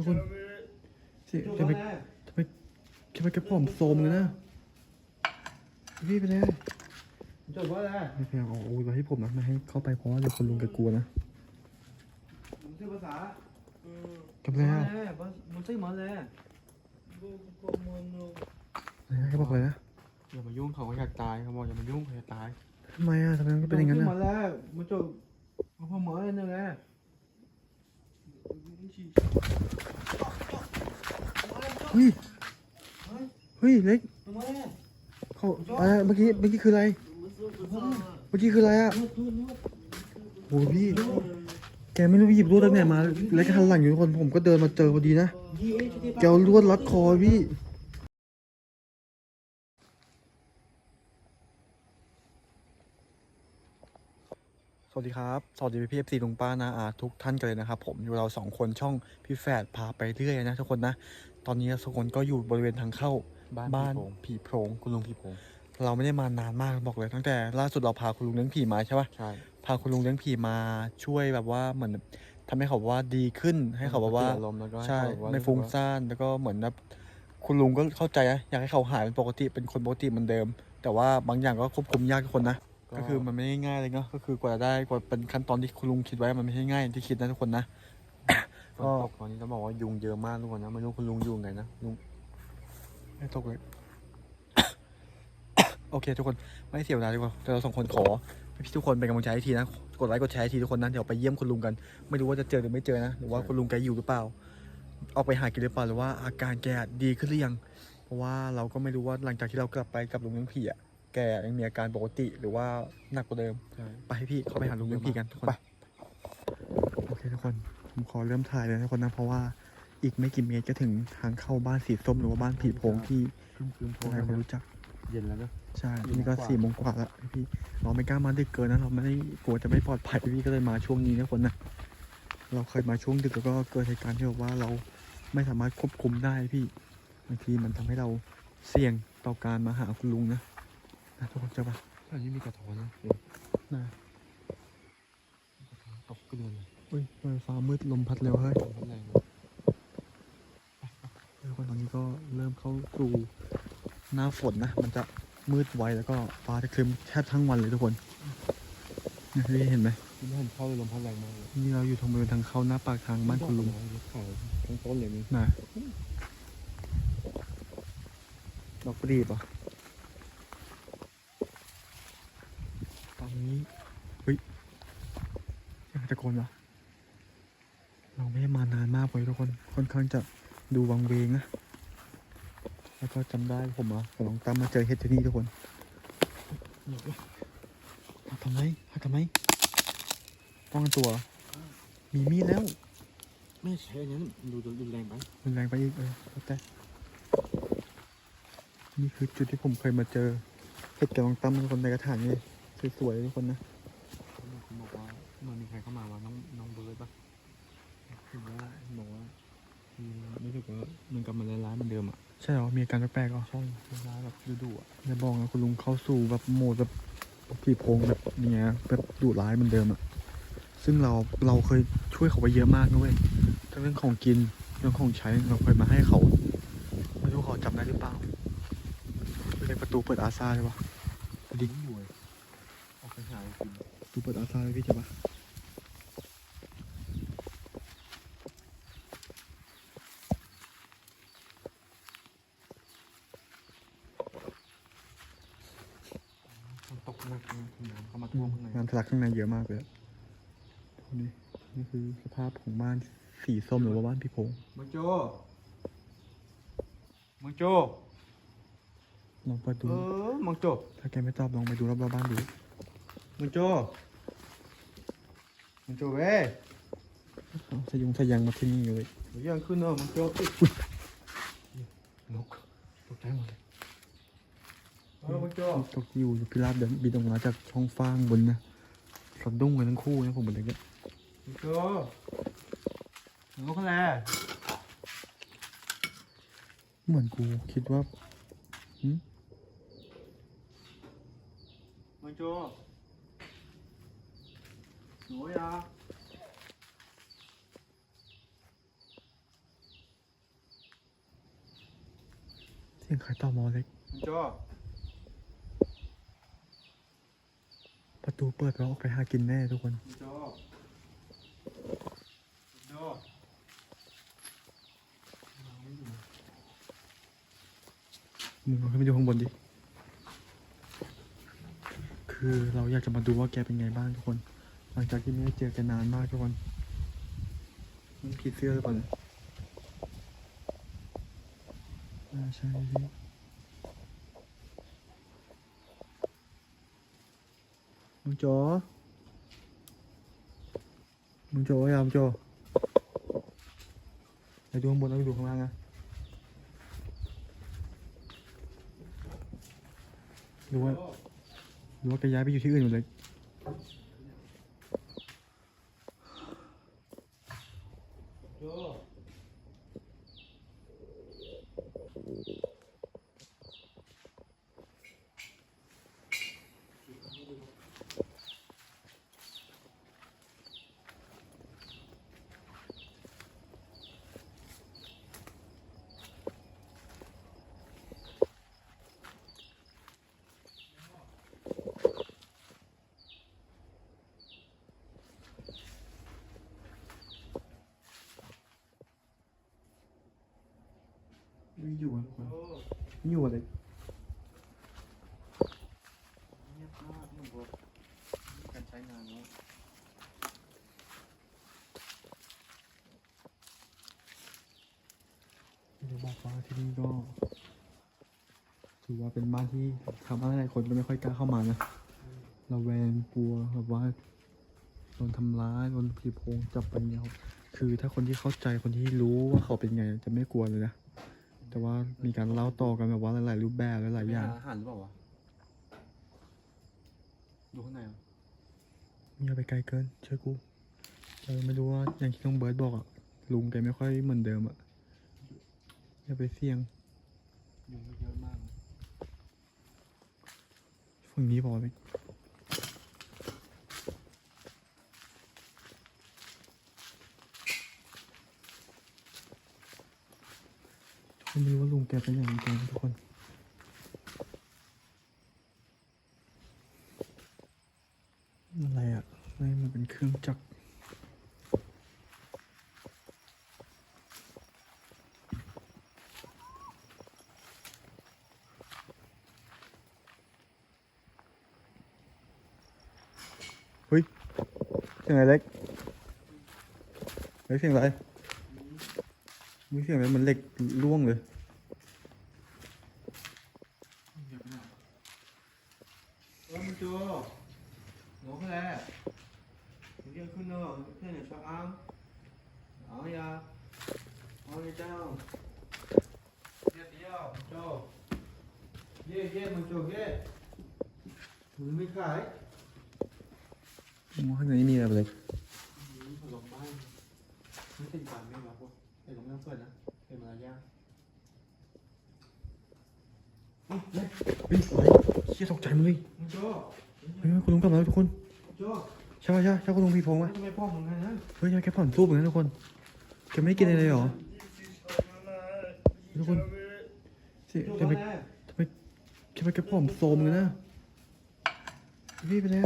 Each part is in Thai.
ทุกคนสิทำไมทำไมทำไมแกผอมโซมกันนะพี่ไปเลยจบว่าแล้วไม่พยายามเอาอาวุธไว้ให้ผมนะไม่ให้เข้าไปเพราะว่าเดี๋ยวคนลุงแกกลัวนะผมชื่อภาษาจบแล้วมันชื่อมันเลยอะไรนะแกบอกเลยนะอย่ามายุ่งเขาก็อยากตายเขาบอกอย่ามายุ่งเขาจะตายทำไมอะทำไมมันเป็นอย่างนั้นชื่อะมันแล้วมันจบมันพอหมอเลยนึงไง เฮ้ย เฮ้ย เล็กเขาอะไรเมื่อกี้ เมื่อกี้คืออะไร เมื่อกี้คืออะไรอะโอ้ยพี่ แกไม่รู้หยิบลวดตั้งไหนมา แล้วกหันหลังอยู่ทุกคน ผมก็เดินมาเจอพอดีนะ แกเอาลวดรัดคอพี่ วัสดีครับ สวัสดีพี่เอฟซีลุงป้านาอาทุกท่านกันเลยนะครับ ผมอยู่เราสองคนช่องพี่แฝดพาไปเรื่อยนะทุกคนนะ ตอนนี้เราสองคนก็อยู่บริเวณทางเข้าบ้านบ้านผีโพรงผีโพรงคุณลุงผีโพรงเราไม่ได้มานานมากบอกเลย ตั้งแต่ล่าสุดเราพาคุณลุงเลี้ยงผีมาใช่ปะใช่พาคุณลุงเลี้ยงผีมาช่วยแบบว่าเหมือนทำให้เขาแบบว่าดีขึ้นให้เขาแบบว่าอารมณ์แล้วก็ใช่เขาแบบว่าไม่ฟุ้งซ่านแล้วก็เหมือนแบบคุณลุงก็เข้าใจนะอยากให้เขาหายเป็นปกติเป็นคนปกติเหมือนเดิม แต่ว่าบางอย่างก็ควบคุมยากทุกคนนะ ก็คือมันไม่ได้ง่ายเลยเนาะก็คือกว่าจะได้กว่าเป็นขั้นตอนที่คุณลุงคิดไว้มันไม่ใช่ง่ายอย่างที่คิดนะทุกคนนะฝนตกตอนนี้ต้องบอกว่ายุงเยอะมากทุกคนนะไม่รู้คุณลุงยุงไงนะลุงไม่ตกเลยโอเค ทุกคนไม่เสียเวลาดีกว่าเดี๋ยวเราสองคนขอให้พี่ทุกคนเป็นกำลังใจให้ทีนะกดไลค์กดแชร์ให้ทีทุกคนนะเดี๋ยวไปเยี่ยมคุณลุงกัน ไม่รู้ว่าจะเจอหรือไม่เจอนะหรือว่าคุณลุงแกอยู่หรือเปล่าออกไปหากินหรือเปล่าหรือว่าอาการแกดีขึ้นหรือยัง เพราะว่าเราก็ไม่รู้ว่าหลังจากที่เรากลับไปกับลุงเลี้ยงผีอะ แกยังมีอาการปกติหรือว่าหนักกว่าเดิมใช่ไปให้พี่เข้าไปหาลุงเลี้ยงผีกันทุกคนโอเคทุกคนผมขอเริ่มถ่ายเลยนะทุกคนนะเพราะว่าอีกไม่กี่เมตรก็ถึงทางเข้าบ้านสีส้มหรือว่าบ้านผีโพงที่คืมคืมโพรงหลายคนรู้จัก เย็นแล้วเนอะใช่สี่โมงนี่ก็กว่าสี่โมงกว่าแล้วพี่เราไม่กล้ามาดึกเกินนะเราไม่ได้กลัวจะไม่ปลอดภัยพี่ก็เลยมาช่วงนี้นะคนนะเราเคยมาช่วงดึกแล้วก็เกิดเหตุการณ์ที่แบบว่าเราไม่สามารถควบคุมได้พี่บางทีมันทำให้เราเสี่ยงต่อการมาหาคุณลุงนะ นะทุกคนเจะปะอันนี้มีกระท้อนนะเดี๋ยวนะกระท้อนตกขึ้นเลยอุ้ยทำไมฟ้ามืดลมพัดเร็วเฮ้ยลมพัดแรงเลยทุกคนตอนนี้ก็เริ่มเข้าสู่หน้าฝนนะ มันจะมืดไวแล้วก็ฟ้าจะครึ้มแทบทั้งวันเลยทุกคนเนี่ยพี่เห็นไหมไม่เห็นเข้าเลยลมพัดแรงมากเลยนี่เราอยู่ตรงบริเวณทางเข้าหน้าปากทางบ้านคุณลุงขาวทั้งต้นเลยนี่นะดอกปรีบเหรอะตอนนี้เฮ้ยอยา กตะโกนวะเราไม่ได้มานานมากเลยทุกคน ค่อนข้างจะดูวังเวงนะ แล้วก็จำได้ผมอะผมลองตามมาเจอเห็ดที่นี่ทุกคนเอาทำไมเอาทำไมป้องกันตัว มีมีดแล้ว ไม่ใช่อันนั้นดูดูแรงไปรุนแรงไปอีกเออแล้วแต่ นี่คือจุดที่ผมเคยมาเจอเห็ดกระลองตั้มทุกคนในกระถางนี่สวยๆทุกคนนะ มีอาการแปลกๆเหรอใช่ร้ายแบบดุๆอะอย่าบอกนะคุณลุงเข้าสู่แบบโหมดแบบผีโพงแบบเนี้ยแบบดุร้ายเหมือนเดิมอะซึ่งเราเราเคยช่วยเขาไปเยอะมากนะเว้ยทั้งเรื่องของกินเรื่องของใช้เราเคยมาให้เขาไม่รู้เขาจำได้หรือเปล่าเป็นประตูเปิดอาซาใช่ปะดิ้งอยู่เลยออกไปหากินประตูเปิดอาซาเลยพี่ใช่ปะ มันตกหนักนะน้ำเข้ามาท่วมข้างใน งานทะลักข้างในเยอะมากเลยอะนี่นี่คือสภาพของบ้านสีส้มหรือว่าบ้านพี่พงษ์มังโจมังโจลองเปิดดู เออมังโจถ้าแกไม่ตอบลองไปดูรอบๆบ้านดูมังโจมังโจเว้ยเอาสยุงสยังมาที่นี่เลยเดี๋ยวยังขึ้นเนอะมังโจนกตกใจหมดเลยเออมังโจ ตกอยู่พิราบเดินบินออกมาจากช่องฟางบนนะ สะดุ้งกันทั้งคู่นะผมเป็นเด็กเนี่ยโจหนูก็แลเหมือนกูคิดว่าหืมมันโจหนูยาเสียงใครต่อมอเล็กมันโจ ตูเปิดแล้วออกไปหากินแน่ทุกคนโจโจมึงลองขึ้นไปดูข้างบนดิ คือเราอยากจะมาดูว่าแกเป็นไงบ้างทุกคน หลังจากที่ไม่ได้เจอกันนานมากทุกคนมันผีเสื้อหรือเปล่าเนี่ยน่าใช่ พี่มึงโจมึงโจยามงโจไปดูข้างบนแล้วไปดูข้างล่างนะ หรือว่าหรือว่าแกย้าย ไปอยู่ที่อื่นหมดเลยโจ้ไม่อยู่อะทุกคนโจ้ไม่อยู่อะไรเงียบมากหนุ่มบอกการใช้งานแล้วจะบอกว่าที่นี่ก็ถือว่าเป็นบ้านที่ทำอะไรหลายคนก็ไม่ค่อยกล้าเข้ามานะเราแวงกลัวแบบว่าโดนทำร้ายโดนผีโพงจับไปเนี่ยครับคือถ้าคนที่เข้าใจคนที่รู้ว่าเขาเป็นไงจะไม่กลัวเลยนะ แต่ว่ามีการเล่าต่อกันแบบว่าหลายๆรูปแบบหลายๆอย่างอาหารหรือเปล่าวะดูข้างในอะอย่าไปไกลเกินเชื่อกูเออไม่รู้ว่าอย่างที่น้องเบิร์ดบอกอะลุงแกไม่ค่อยเหมือนเดิมอะอย่าไปเสี่ยงยุงก็เยอะมากนะฝั่งนี้พอไหมทุกคน ไม่รู้ว่าลุงแกเป็นอย่างไรกันทุกคนอะไรอะไม่มันเป็นเครื่องจักรเฮ้ยเสียงอะไรเล็กเฮ้ยเสียงอะไร ไมีเสียงอะไรเหมันเหล็กร่วงเลยเยอะไปหน่อยเออมันโจ้หนูแหละมึงเรียกขึ้นเนอะเพื่อนเนี่ยชอบอ้างเอาอย่าเอาอย่าเจ้าเดี๋ยวเดียวโจ้เย่เย่มันโจ้เย่มึงไม่ขายว่าข้างในมีอะไรเล็กพัดลบ้านไม่ติดการไม่รับพวก ไอ้ลมไม่ต้องเปิดนะ เป็นมารยาทเฮ้ยอะไรเชี่ยตกใจมึงเลยมันโจ้เฮ้ยคุณลุงกลับมาแล้วทุกคน โจ้ใช่ป่ะใช่ใช่คุณลุงพีพงไหมทำไมพ่อมึงไงนะเฮ้ยแกผ่อนรูปเหมือนกันทุกคนแกไม่ได้กินอะไรเลยเหรอ ทุกคนสิโจ้ทำไมทำไมทำไมแกผอมโซมกันนะพี่ไปเลย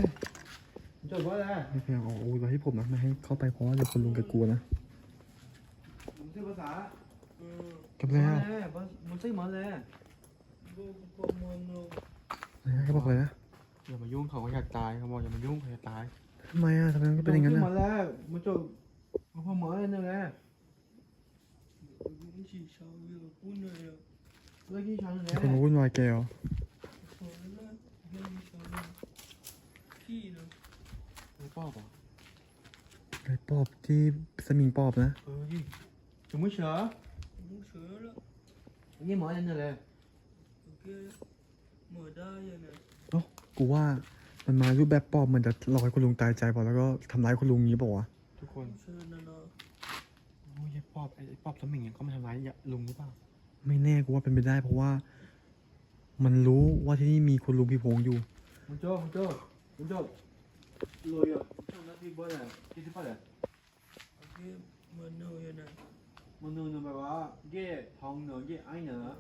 จ้ว่าอะไรไม่พยายามเอาอาวุธมาให้ผมนะไม่ให้เข้าไปเพราะว่าเดี๋ยวคุณลุงแกกลัวนะ มึงซื้อภาษากลับแล้วมึงซื้อมาเลยนะแกบอกเลยนะอย่ามายุ่งเขาก็อยากตายเขาบอกอย่ามายุ่งเขาจะตายทำไมอะทำไมมันก็เป็นอย่างนั้นซื้ออะมาแล้วมึงโจ้มึงพอหมอเลยนึงไงเลิกยี่ช้อนนึงไงมีคนมาวุ่นวายแกเหรอไม่ปอบเหรอไอ้ปอบที่สมิงปอบนะเออ ดิ chúng mới sợ như mọi anh rồi เอ้ากูว่ามันมารูปแบบปอบมันจะหลอกให้คุณลุงตายใจเปล่าแล้วก็ทำร้ายคุณลุงงี้เปล่าวะ ทุกคนโอ้ยไอ้ปอบไอ้ไอ้ปอบสมิงเนี่ยเขามาทำร้ายยะลุงหรือเปล่า ไม่แน่กูว่าเป็นไปได้เพราะว่า มันรู้ว่าที่นี่มีคุณลุงพี่พงษ์อยู่ mình cho mình cho mình cho rồi rồi cho nó đi bơi này đi thứ phát này mình nương rồi bà ghê thòng nữa ghê ai nữa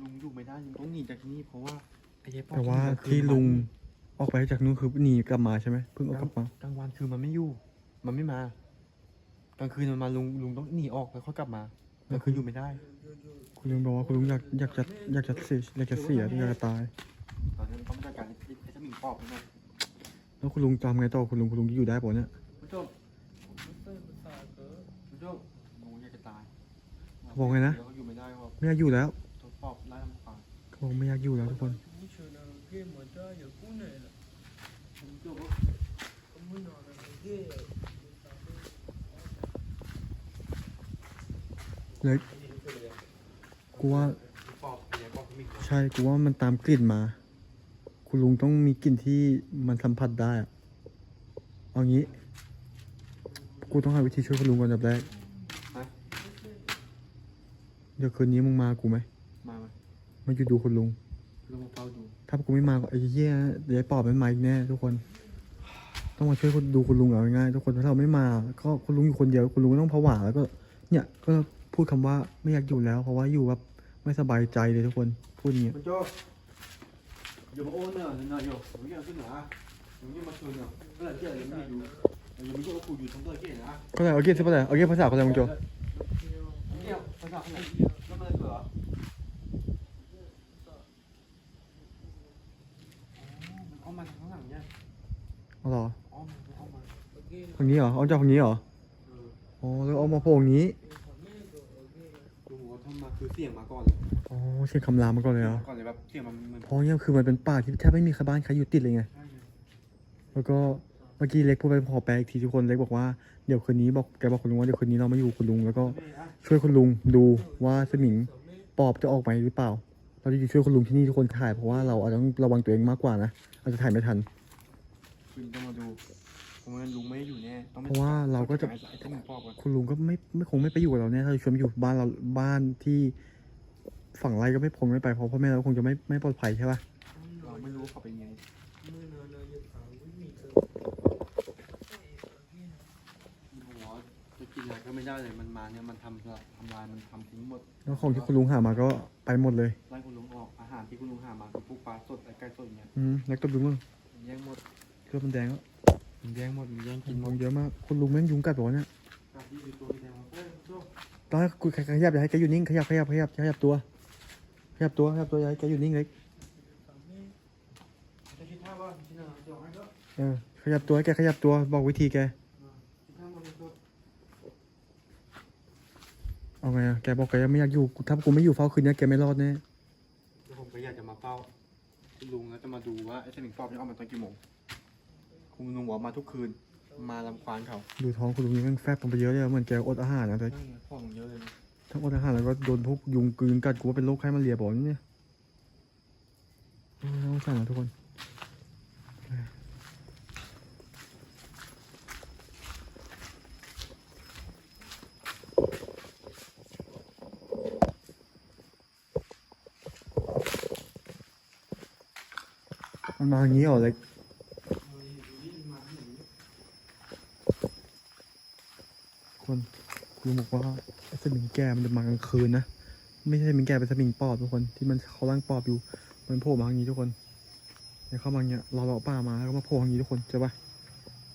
ลุงอยู่ไม่ได้ลุงต้องหนีจากที่นี่เพราะว่าไอ้เจ๊ปอบแต่ว่ามันกลงคืนที่ลุงมันออกไปจากนู้นคือหนีกลับมาใช่ไหมเพิ่งออกกลับมากลางวันคือมันไม่อยู่ มันไม่มากลางคืนมันมาลุงลุงต้องหนีออกแล้วค่อยกลับมากลางคืนอยู่ไม่ได้ คุณลุงบอกว่าคุณลุงอยากอยากจะอยากจะเสียอยากจะเสียอยากจะตาย ตอนนั้นต้องจัดการไอ้ไอ้เจ้าหมีปอบนั่นนะแล้วคุณลุงทำไงต่อคุณลุงคุณลุงจะอยู่ได้ป่ะเนี่ย ผู้ชมผู้ชมลุงอยากจะตาย ขาบอกไงนะไม่อยากอยู่แล้วบเขาบอกไม่อยากอยู่แล้วทุกคนเลยกูว่าใช่กูว่ามันตามกลิ่นมา คุณลุงต้องมีกลิ่นที่มันสัมผัสได้อะเอางี้ กูต้องหาวิธีช่วยคุณลุงก่อนอันดับแรก ดี๋ยวคืนนี้มึงมากูไหมมาไหมมาอยู่ดูคุณลุง ลุงมาเฝ้าดูถ้ากูไม่มาก็ไอ้เหี้ยเดี๋ยวไอ้ปอบมันมาอีกแน่ทุกคน ต้องมาช่วยคุณดูคุณลุงเอาง่ายๆทุกคนถ้าเราไม่มา ก็คุณลุงอยู่คนเดียวคุณลุงก็ต้องผวาแล้วก็ เนี่ยก็พูดคำว่าไม่อยากอยู่แล้ว เพราะว่าอยู่แบบไม่สบายใจเลยทุกคนพูดอย่างเงี้ยผู้ชมอยู่มาโอนเนอะเนอะอยู่ผมยังขึ้นหนาผมยังมาชวนเนอะก็เลยเจ๊ยังไม่อยู่ยังไม่รู้ว่ากูอยู่ทั้งตัวเจ๊นะ ก็เลยเอาเกียร์ใช่ปะเลยเอาเกียร์ภาษาอะไรมึงโจเนี่ยภาษาอะไรแล้วมัน เหรอมันเข้ามาทางข้างหลังเนี่ยเอาเหรออ๋อมันเข้ามาฝั่งนี้เหรอเอาจากฝั่งนี้เหรอเอออ๋อแล้วเอามาโผล่อย่างนี้ลุงบอกว่าทำมาคือเสียงมาก่อนเลยอ๋อเสียงคำรามมาก่อนเลยเหรอก่อนเลยแบบเสียงมันเหมือนเพราะเนี่ยคือมันเป็นป่าที่แทบไม่มีใครบ้านใครอยู่ติดเลยไงใช่ไงแล้วก็เมื่อกี้เล็กพูดไปขอแปลอีกทีทุกคนเล็กบอกว่าเดี๋ยวคืนนี้บอกแกบอกคุณลุงว่าเดี๋ยวคืนนี้เรามาอยู่คุณลุงแล้วก็ไม่อะช่วยคุณลุงดูว่าสมิง ปอบจะออกไหมหรือเปล่า เราจะอยู่ช่วยคุณลุงที่นี่ทุกคนถ่ายเพราะว่าเราอาจจะต้องระวังตัวเองมากกว่านะอาจจะถ่ายไม่ทัน คุณต้องมาดูผมว่าลุงไม่ได้อยู่แน่ต้องไปเพราะว่าเราก็จะไอ้ไอ้ที่มันปอบกันคุณลุงก็ไม่ไม่คงไม่ไปอยู่กับเราแน่ถ้าเราชวนไปอยู่บ้านเราบ้านที่ฝั่งไร่ก็ไม่คงไม่ไปเพราะพ่อแม่เราคงจะไม่ไม่ปลอดภัยใช่ปะ เราไม่รู้ว่าเขาเป็นไง หัวจะกินอะ ไรก็ไม่ได้เลยมันมาเนี่ยมันทำละทำลายมันทำทิ้งหมดแล้วของที่คุณลุงหามาก็ไปหมดเลยไล่คุณลุงออกอาหารที่คุณลุงหามาคือพวกปลาสดไอ้ไก่สดเนี่ยอืมแล้วก็ดูมึงมันแย่งหมดเครื่องมันแดงแล้วมันแย่งหมดมันแย่งกิกินนหมมุดงเยอะมากคุณลุงแม่งยุงกัดหัวเนี่ยกาที่อยู่ตัวแดงเฮ้ยโจ้ตอนแรกคุยขยับอย่าให้แกอยู่นิ่งขยับขยับขยับขยับตัวขยับตัวขยับตัวอย่าให้แกอยู่นิ่งเล็กจะคิดท่าว่าที่นั่นจะให้ก็เออขยับตัวให้แกขยับตัวบอกวิธีแก คิดท่ามันก็ เอาไงอะแกบอกแกไม่อยากอยู่ถ้ากูไม่อยู่เฝ้าคืนนี้แกไม่รอดแน่เดี๋ยวผมก็อยากจะมาเฝ้าคุณลุงแล้วจะมาดูว่าไอ้สมิงปอบเนี่ยเอามาตอนกี่โมงคุณลุงบอกมาทุกคืน มาลำควานเขาดูท้องคุณลุงนี่แม่งแฟบลงไปเยอะเลยอะเหมือนแกอดอาหารนะแต่ใช่ไงของเยอะเลยนะถ้าอดอาหารแล้วก็โดนพวกยุงกลืนกัดกูว่าเป็นโรคไข้มาเรียบอกนี่เนี่ยโอ้ยน่าสงสารนะทุกคน มันมาอย่างนี้เหรอเล็กคนคุณบอกว่าสมิงแก่มันจะมากลางคืนนะ ไม่ใช่สมิงแก่เป็นสมิงปอบทุกคนที่มันเขาล่างปอบอยู่ มันโผล่มาอย่างนี้ทุกคนเนี่ยเข้ามาอย่างเงี้ยเราเราป่ามาแล้วก็มาโผล่อย่างนี้ทุกคนใช่ปะ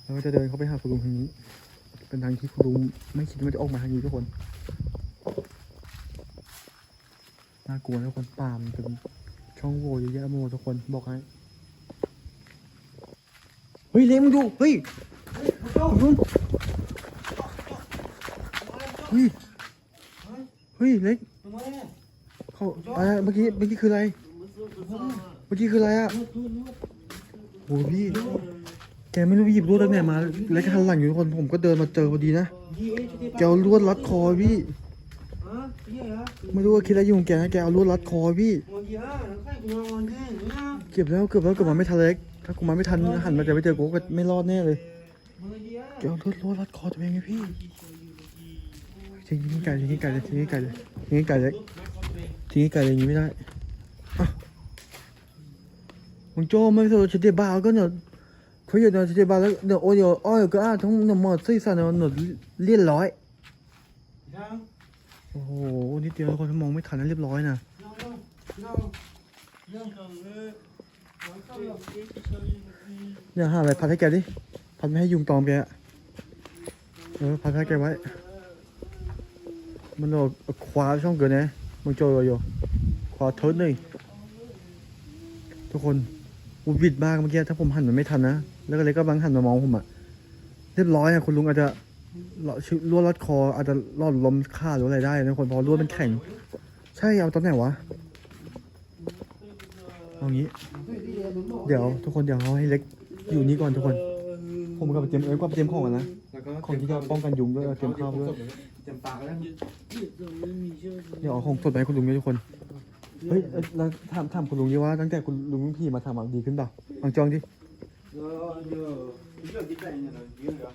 แล้วก็จะเดินเข้าไปหาคุณลุงทางนี้ เป็นทางที่คุณลุงไม่คิดว่าจะออกมาทางนี้ทุกคนน่ากลัวนะทุกคนป่ามันเป็นช่องโหว่เยอะแยะหมดทุกคนบอกให้ ฮ้ยเล็กมึงดู เฮ้ยคุณลุงเฮ้ย เฮ้ยเล็กเขาอะไรเมื่อกี้ เมื่อกี้คืออะไร เมื่อกี้คืออะไรอะโอ้ยพี่ แกไม่รู้หยิบลวดตั้งไหนมาเล็กหันหลังอยู่ทุกคน ผมก็เดินมาเจอพอดีนะ แกเอาลวดรัดคอพี่ ไม่รู้ว่าคิดอะไรอยู่ของแกนะ แกเอาลวดรัดคอพี่ เก็บแล้วเกือบแล้วเกือบมาไม่ทันเล็ก ถ้ากูมาไม่ทันหันมาจะไม่เจอกูก็ไม่รอดแน่เลยแกเอาลวดลวดรัดคอตัวเองไงพี่ทิ้งทิ้งไก่ทิ้งไก่เลยทิ้งไก่เลยทิ้งไก่เลยทิ้งไก่เลยอย่างนี้ไม่ได้อะมึงโจ้ไม่สนใจบ้าก็เนอะเขาอยู่ในใจบ้าแล้วเนอะโอ้ยอ้อยก็อะทั้งเนอะหมดซี่สันเนอะเนอะเรียบร้อยโอ้โหนิดเดียวทุกคนถ้ามองไม่ทันนั้นเรียบร้อยนะ เนี่ยหาอะไรพัดให้แกดิ พัดไม่ให้ยุงตอมแกอะเออพัดให้แกไว้ มันเอาคว้าช่องเกินนะมึงโจยอยู่คว้าเทิร์นเลยทุกคนอุบิดมากเมื่อกี้ถ้าผมหันมันไม่ทันนะ แล้วก็เลยก็บังหันมามองผมอะเรียบร้อยอะคุณลุงอาจจะลาะลวดรัดคออาจจะรอดลมฆ่าหรืออะไรได้นะทุกคนพอลวดมันแข็ง ใช่เอาตอนไหนวะ เอางี้ เดี๋ยวทุกคนเดี๋ยวเอาให้เล็กอยู่นี่ก่อนทุกคน ผมกับเตรียมเอ้ยก็เตรียมของกันนะ ของที่จะป้องกันยุงด้วยเตรียมข้าวด้วยเตรียมปลาก็ได้เดี๋ยวเอาของสดไปให้คุณลุงด้วยทุกคน เฮ้ยแล้วถามถามคุณลุงดิว่าตั้งแต่คุณลุงพี่มาทำอะดีขึ้นเปล่าลองจองดิเออเดี๋ยวเดี๋ยวที่ไหนเนี่ยเราเยอะเหรอ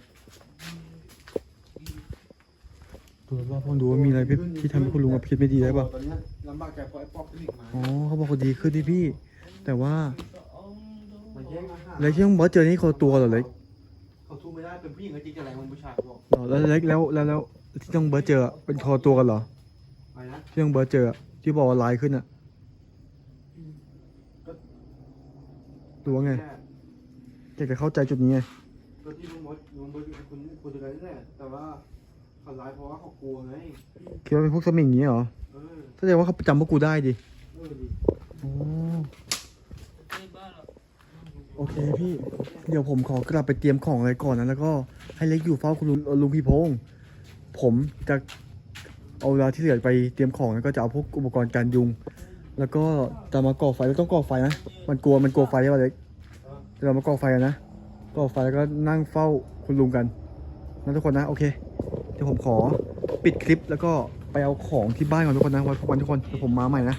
ดูรอบๆลองดูว่ามีอะไรที่ทำให้คุณลุงอะคิดไม่ดีได้เปล่าตอนเนี้ยลำบากใจเพราะไอ้ป๊อปนี่มาอ๋อเขาบอกเขาดีขึ้นที่พี่ แต่ว่ามันแย่งอาหารเล็กที่ต้องบอกว่าเจอนี่เขาตัวเหรอเล็กเขาทูไม่ได้เป็นผู้หญิงก็จริงแต่แรงมันผู้ชายบอกเหรอแล้วเล็กแล้วแล้วแล้วที่ต้องเบิร์ดเจออะเป็นคอตัวกันเหรอไปนะที่ต้องเบิร์ดเจออะที่บอกว่าลายขึ้นอะดูว่าไงแกจะเข้าใจจุดนี้ไงก็ที่ลุงมดลุงมดคุณคุณจะได้แน่แต่ว่าเขาร้ายเพราะว่าเขากลัวไงคิดว่าเป็นพวกสมิงอย่างนี้เหรอเออแสดงว่าเขาจำพวกกูได้ดิเออดิ อ๋อโอเคพี่ เดี๋ยวผมขอกลับไปเตรียมของอะไรก่อนนะแล้วก็ให้เล็กอยู่เฝ้าคุณลุงลุงพี่พงษ์ผมจะเอาเวลาที่เหลือไปเตรียมของแล้วก็จะเอาพวกอุปกรณ์การยุง แล้วก็จะมาก่อไฟแล้วต้องก่อไฟนะ มันกลัวมันกลัวไฟใช่ป่ะเล็กเรามาก่อไฟกันนะ ก่อไฟแล้วก็นั่งเฝ้าคุณลุงกันนะทุกคนนะโอเคเดี๋ยวผมขอปิดคลิปแล้วก็ไปเอาของที่บ้านก่อนทุกคนนะไว้พบกันทุกคนเดี๋ยวผมมาใหม่นะ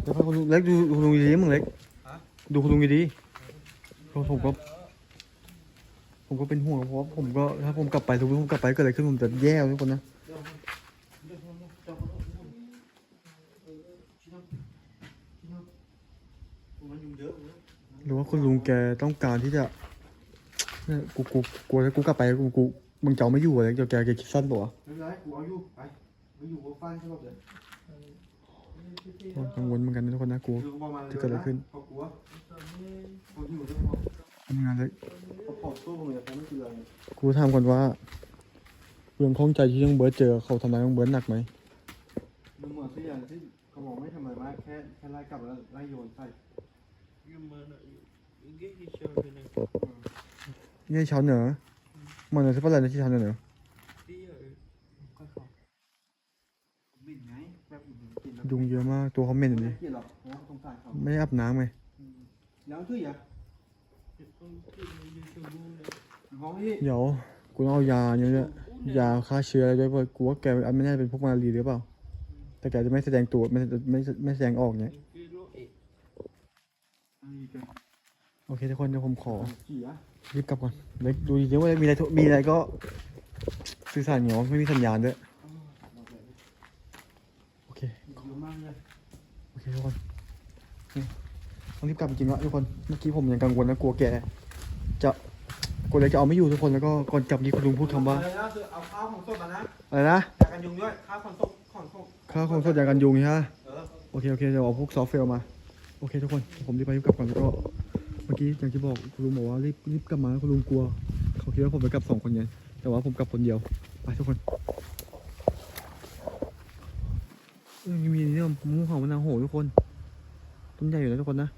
เดี๋ยวพาคุณลุงเล็กดูคุณลุงดีๆมึงเล็ก ดูคุณลุงดีๆเพราะผมก็ ผมก็เป็นห่วงเพราะผมก็ถ้าผมกลับไปทุกผมกลับไปเกิดอะไรขึ้นผมจะแย่ทุกคนนะหรือว่าคุณลุงแกต้องการที่จะเนี่ยกูกูกลัวถ้ากูกลับไปกูกูมึงจะเอาไม่อยู่อะไรเดี๋ยวแกแกคิดสั้นป่ะวไม่เป็นไรกูเอาอยู่ไปไม่อยู่ก็ฟันใช่ป่ะเดี๋ย วกังวลเหมือนกันนะทุกคนนะกูคือประมาณจะเกิดอะไรขึ้นเขากลัวเขาอยู่ด้วยพอทำงานเลยเขาปอดสู้ผมเลยเขาไม่คืออะไรกูถามก่อนว่าเรื่องข้องใจที่ต้องเบิร์ดเจอเขาทำร้ายน้องเบิร์ดหนักไหมดูเหมือนตัวอย่างที่เขาบอกไม่ทำอะไรมากแค่แค่ไล่กลับแล้วไล่โยนใส่นี่ชาวเหนือมันเหนือใช่ปะอะไรนะที่ชาวเหนือ ค่อยๆบินไงแบบกินแล้ว ยุงเยอะมาก ตัวเขาเหม็นอยู่ไม่ดิเกลียดหรอกเพราะว่าสงสารเขาไม่ได้อาบน้ำไง แล้วชื่ออย่าห้องที่เดี๋ยวกูต้องเอายาเนี่ยด้วยยาฆ่าเชื้ออะไรด้วยเพราะกูว่าแกไม่น่าจะเป็นพวกมาลาเรียหรือเปล่า แต่แกจะไม่แสดงตัวไม่ไม่ไม่แสดงออกเนี่ยอันนี้เป็นโอเคทุกคนเดี๋ยวผมขอเสียรีบกลับก่อนเล็กดูดีๆว่ามีอะไรโทรมีอะไรก็สื่อสารเหนียวไม่มีสัญญาณด้วยโอ เคเยอะมากเลยโอเคทุกคนนี่ต้องรีบกลับจริงๆละทุกคนเมื่อกี้ผมยังกังวลนะกลัวแกจะกลัวเลยจะเอาไม่อยู่ทุกคนแล้วก็ก่อนกลับนี้คุณลุงพูดคำว่าอะไรนะคือเอาข้าวของสดมานะอะไรนะยากันยุงด้วยข้าวของสดของสดค่าของสดยากันยุงใช่ไหมเออโอเคโอเคเดี๋ยวเอาพวกซอฟต์แวร์มาโอเคทุกคนผมรีบไปรีบกลับก่อนแล้วก็เมื่อกี้อย่างที่บอกคุณลุงบอกว่ารีบรีบกลับมาคุณลุงกลัว เขาคิดว่าผมไปกลับสองคนไงแต่ว่าผมกลับคนเดียวไปทุกคนเออยั งูเห่ามันาวโหทุกคนต้นใหญ่อยู่นะทุกคนนะ